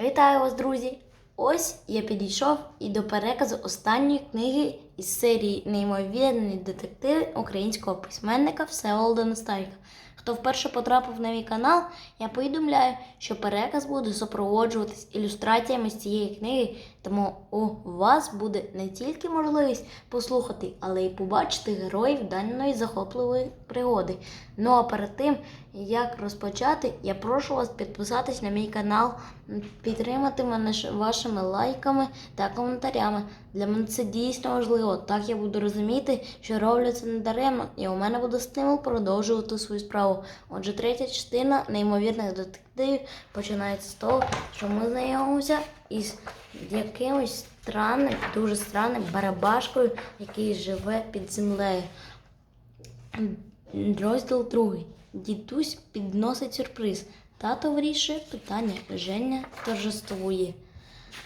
Вітаю вас, друзі! Ось я підійшов і до переказу останньої книги із серії Неймовірні детективи українського письменника Всеволода Настайка. Хто вперше потрапив на мій канал, я повідомляю, що переказ буде супроводжуватись ілюстраціями з цієї книги, тому у вас буде не тільки можливість послухати, але й побачити героїв даної захопливої пригоди. Ну а перед тим, як розпочати, я прошу вас підписатись на мій канал, підтримати мене вашими лайками та коментарями. Для мене це дійсно важливо. Так я буду розуміти, що роблю це не даремно, і у мене буде стимул продовжувати свою справу. Отже, третя частина неймовірних детективів починається з того, що ми знайомимося із якимось странним, дуже странним барабашкою, який живе під землею. Розділ другий. Дідусь підносить сюрприз. Тато вирішує питання. Женя торжествує.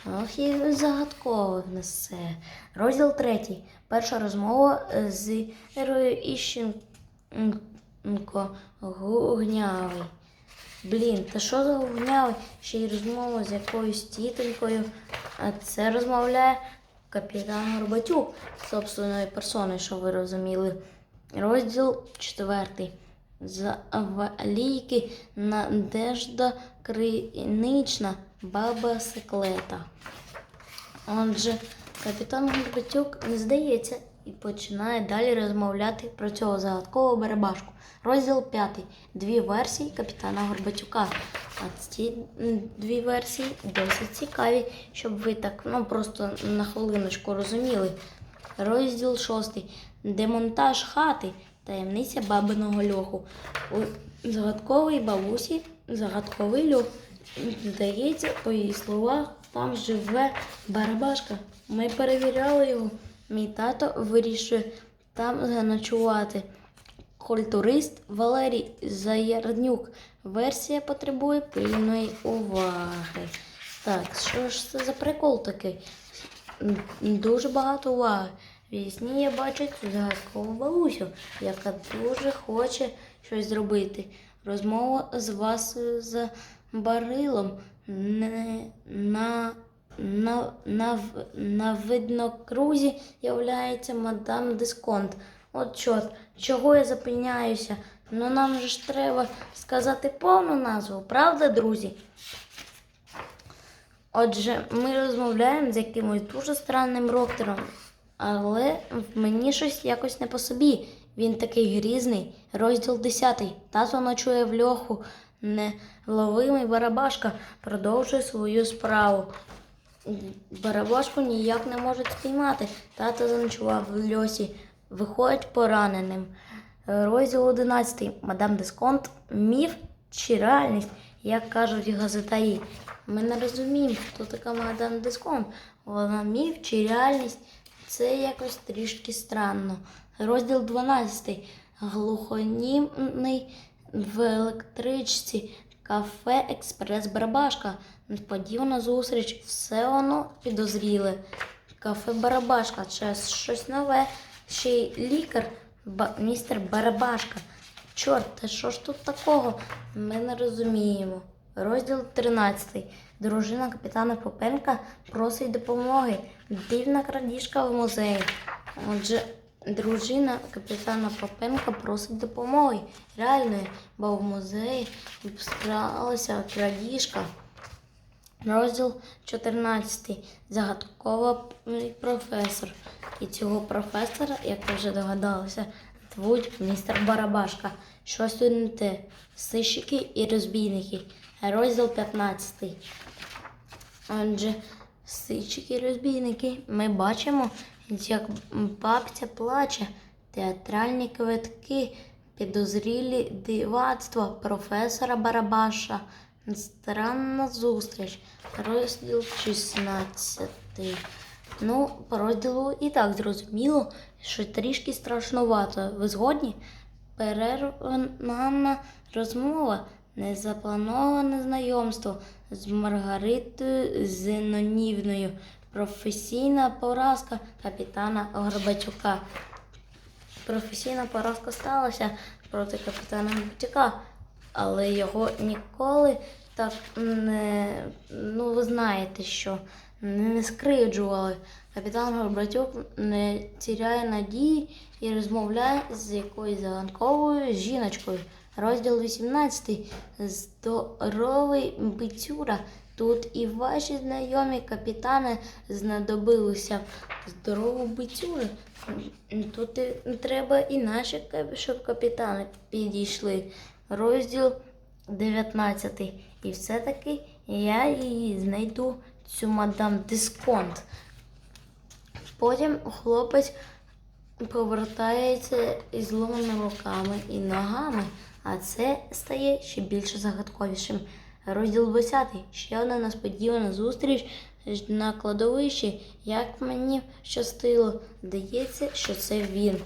Ох, і загадково в нас все. Розділ третій. Перша розмова е, з Ірою Іщенко Гугнявий. Блін, та що за гугнявий? Ще й розмова з якоюсь тітонькою. А це розмовляє капітан Горбатюк собственною персоною, що ви розуміли. Розділ четвертий. Завалійки Надежда Кринична, баба Секлета. Отже, капітан Горбатюк не здається і починає далі розмовляти про цього загадкового барабашку. Розділ п'ятий. Дві версії капітана Горбатюка. А ці дві версії досить цікаві, щоб ви так ну, просто на хвилиночку розуміли. Розділ шостий. Демонтаж хати. Таємниця бабиного льоху. У загадковій бабусі загадковий льох. Здається, по її словах, там живе барабашка. Ми перевіряли його. Мій тато вирішує там заночувати. Культурист Валерій Заярнюк. Версія потребує пильної уваги. Так, що ж це за прикол такий? Дуже багато уваги. Вісні я бачу цю загадкову бабусю, яка дуже хоче щось зробити. Розмова з вас з барилом на, на, на, на виднокрузі являється мадам Дисконт. От чорт, чого я запиняюся? Ну нам же ж треба сказати повну назву, правда, друзі? Отже, ми розмовляємо з якимось дуже странним роктером, але мені щось якось не по собі. Він такий грізний. Розділ 10. Тато ночує в льоху. Невловимий барабашка продовжує свою справу. Барабашку ніяк не можуть спіймати. Тато заночував в льосі. Виходить пораненим. Розділ 11. Мадам Дисконт. Міф чи реальність, як кажуть газетаї. Ми не розуміємо, хто така мадам Дисконт. Вона міф чи реальність. Це якось трішки странно. Розділ 12. Глухонімний в електричці. Кафе Експрес Барабашка. Несподівана зустріч. Все воно підозріле. Кафе Барабашка. Це щось нове. Ще й лікар, ба- містер Барабашка. Чорт, та що ж тут такого? Ми не розуміємо. Розділ 13. Дружина капітана Попенка просить допомоги. Дивна крадіжка в музеї. Отже, дружина капітана Попенка просить допомоги. Реальної, бо в музеї справилася крадіжка. Розділ 14. Загадковий професор. І цього професора, як ви вже догадалися, звуть містер Барабашка. Щось тут не те. Сищики і розбійники. Розділ 15. Отже, сичики і розбійники. Ми бачимо, як бабця плаче, театральні квитки, підозрілі дивацтва професора Барабаша. Странна зустріч. Розділ 16. Ну, по розділу і так зрозуміло, що трішки страшнувато. Ви згодні? Перервана розмова, незаплановане знайомство з Маргаритою Зенонівною, професійна поразка капітана Горбатюка. Професійна поразка сталася проти капітана Горбатюка, але його ніколи так не. Ну, ви знаєте, що не скриджували. Капітан Горбатюк не тіряє надії і розмовляє з якоюсь загадковою жіночкою. Розділ 18. Здоровий бицюра. Тут і ваші знайомі капітани знадобилися. Здорову бицюру. Тут і треба і наші, щоб капітани підійшли. Розділ 19. І все-таки я її знайду, цю мадам Дисконт. Потім хлопець повертається із зломаними руками і ногами, а це стає ще більше загадковішим. Розділ 20. Ще одна несподівана зустріч на кладовищі. Як мені щастило, здається, що це він,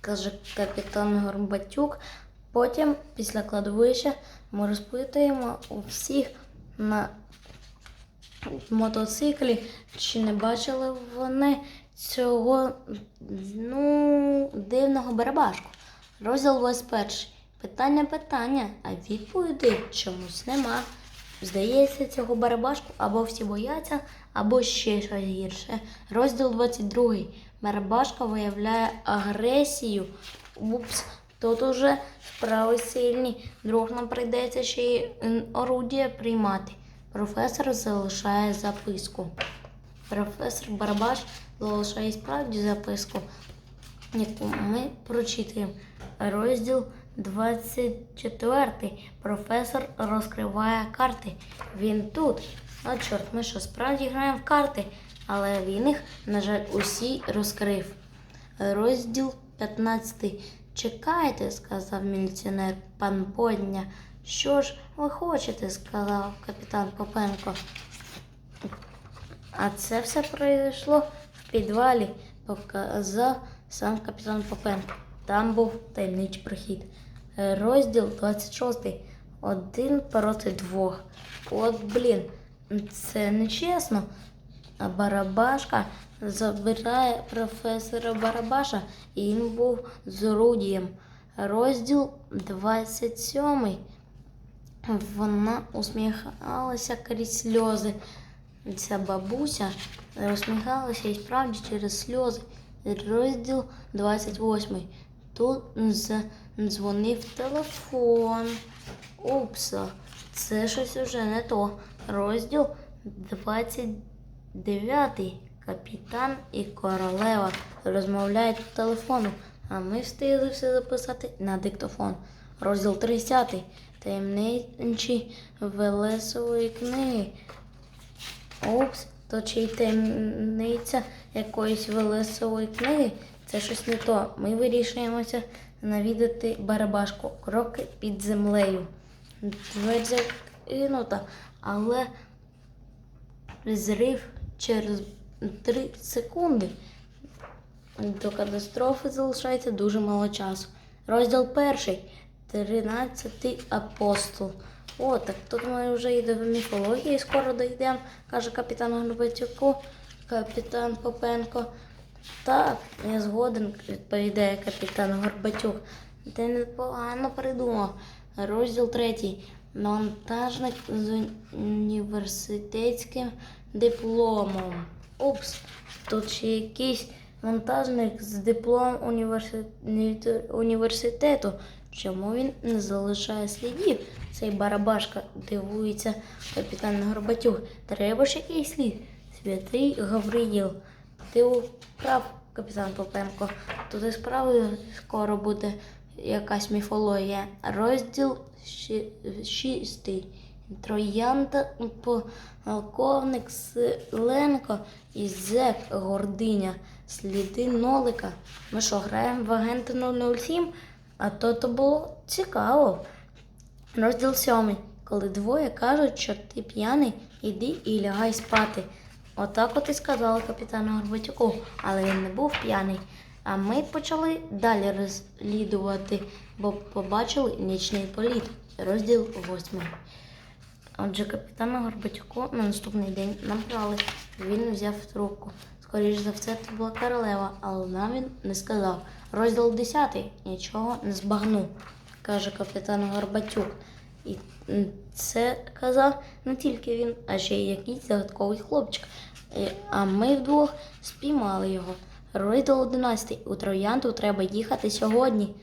каже капітан Горбатюк. Потім, після кладовища, ми розпитуємо у всіх на мотоциклі, чи не бачили вони цього ну, дивного барабашку. Розділ 21. Питання питання, а відповідей чомусь нема. Здається, цього барабашку або всі бояться, або ще щось гірше. Розділ 22. Барабашка виявляє агресію. Упс, тут уже справи сильні. Друг нам прийдеться ще й орудія приймати. Професор залишає записку. Професор Барабаш залишає справді записку, яку ми прочитаємо. Розділ 24. Професор розкриває карти. Він тут. А чорт, ми що справді граємо в карти, але він їх, на жаль, усі розкрив. Розділ 15. Чекайте, сказав міліціонер пан Подня. Що ж ви хочете? сказав капітан Попенко. А це все пройшло в підвалі, показав сам капітан Попенко. Там був таємничий прохід. Е, Розділ 26. Один проти двох. От блін, це не чесно. Барабашка забирає професора Барабаша, і він був з орудієм. Розділ 27. Вона усміхалася крізь сльози. Ця бабуся усміхалася і справді через сльози. Розділ 28. Тут дзвонив телефон. Упса, це щось уже не то. Розділ 29. Капітан і королева розмовляють по телефону, а ми встигли все записати на диктофон. Розділ 30. Таємничі Велесової книги. Упс, то чи таємниця якоїсь велесової книги? Це щось не то. Ми вирішуємося навідати барабашку, кроки під землею. Двері закинута, але зрив через 3 секунди. До катастрофи залишається дуже мало часу. Розділ перший. Тринадцятий апостол. О, так тут ми вже і до міфології скоро дійдемо, каже капітан Горбатюку, капітан Попенко. Так, я згоден, відповідає капітан Горбатюк. Ти непогано придумав. Розділ третій. Монтажник з університетським дипломом. Упс, тут ще якийсь монтажник з дипломом універси... університету. Чому він не залишає слідів? Цей барабашка дивується капітан Горбатюк. Треба ж якийсь слід. Святий Гавриїл. Ти прав, капітан Попенко. Тут і справді скоро буде якась міфологія. Розділ шістий. Троянда, полковник Селенко і зек Гординя. Сліди Нолика. Ми що, граємо в агента 007? А то то було цікаво. Розділ сьомий. Коли двоє кажуть, що ти п'яний, іди і лягай спати. Отак от і сказала капітану Горбатюку, але він не був п'яний. А ми почали далі розслідувати, бо побачили нічний політ. Розділ восьмий. Отже, капітана Горбатюку на наступний день набрали. Він взяв трубку. Скоріш за все, це була королева, але нам він не сказав. Розділ 10. Нічого не збагнув, каже капітан Горбатюк. І це казав не тільки він, а ще й якийсь загадковий хлопчик. Е, А ми вдвох спіймали його. Розділ 11. У Троянду треба їхати сьогодні,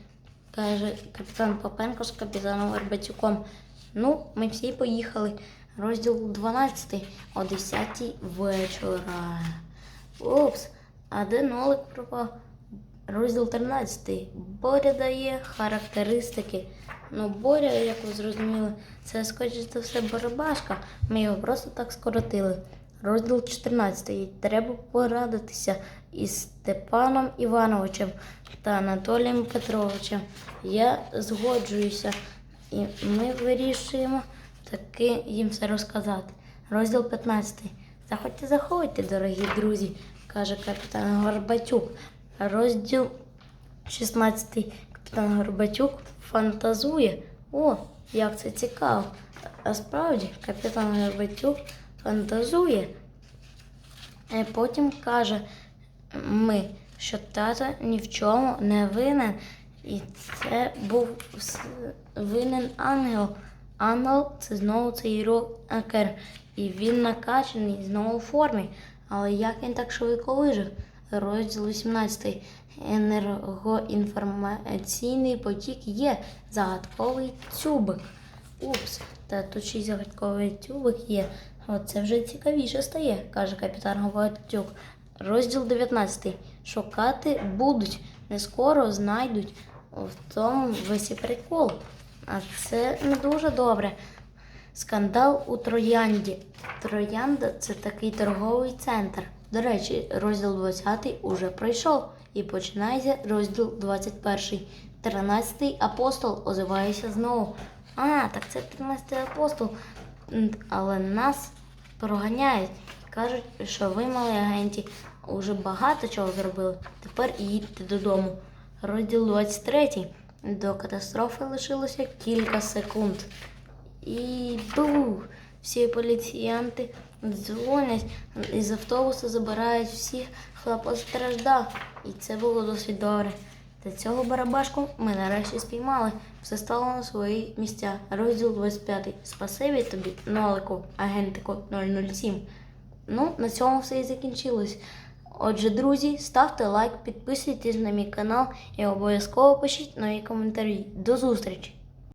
каже капітан Попенко з капітаном Горбатюком. Ну, ми всі поїхали. Розділ 12 о 10 вечора. Упс, а де нолик пропав? Розділ 13. Боря дає характеристики. Ну, Боря, як ви зрозуміли, це скоріш за все барабашка. Ми його просто так скоротили. Розділ 14. Треба порадитися із Степаном Івановичем та Анатолієм Петровичем. Я згоджуюся, і ми вирішуємо таки їм все розказати. Розділ 15. Заходьте, заходьте, дорогі друзі, каже капітан Горбатюк. Розділ 16. Капітан Горбатюк фантазує. О, як це цікаво. А справді, капітан Горбатюк фантазує. І потім каже ми, що тато ні в чому не винен. І це був винен ангел. Ангел це знову цей рокер. І він накачаний знову в формі. Але як він так швидко вижив? Розділ 18. Енергоінформаційний потік є. Загадковий тюбик. Упс, та тут ще й загадковий тюбик є. От це вже цікавіше стає, каже капітан Говатюк. Розділ 19. Шукати будуть, не скоро знайдуть. В тому весь і прикол. А це не дуже добре. Скандал у Троянді. Троянда це такий торговий центр. До речі, розділ 20 уже пройшов і починається розділ 21. 13 апостол озивається знову. А, так це 13 апостол. Але нас проганяють. Кажуть, що ви, мали агенті, уже багато чого зробили. Тепер їдьте додому. Розділ 23. До катастрофи лишилося кілька секунд. І бух! Всі поліціянти дзвонять, із автобуса забирають всіх, хто постраждав. І це було досить добре. Та цього барабашку ми нарешті спіймали. Все стало на свої місця. Розділ 25. Спасибі тобі, нолику, агентику 007. Ну, на цьому все і закінчилось. Отже, друзі, ставте лайк, підписуйтесь на мій канал і обов'язково пишіть нові коментарі. До зустрічі!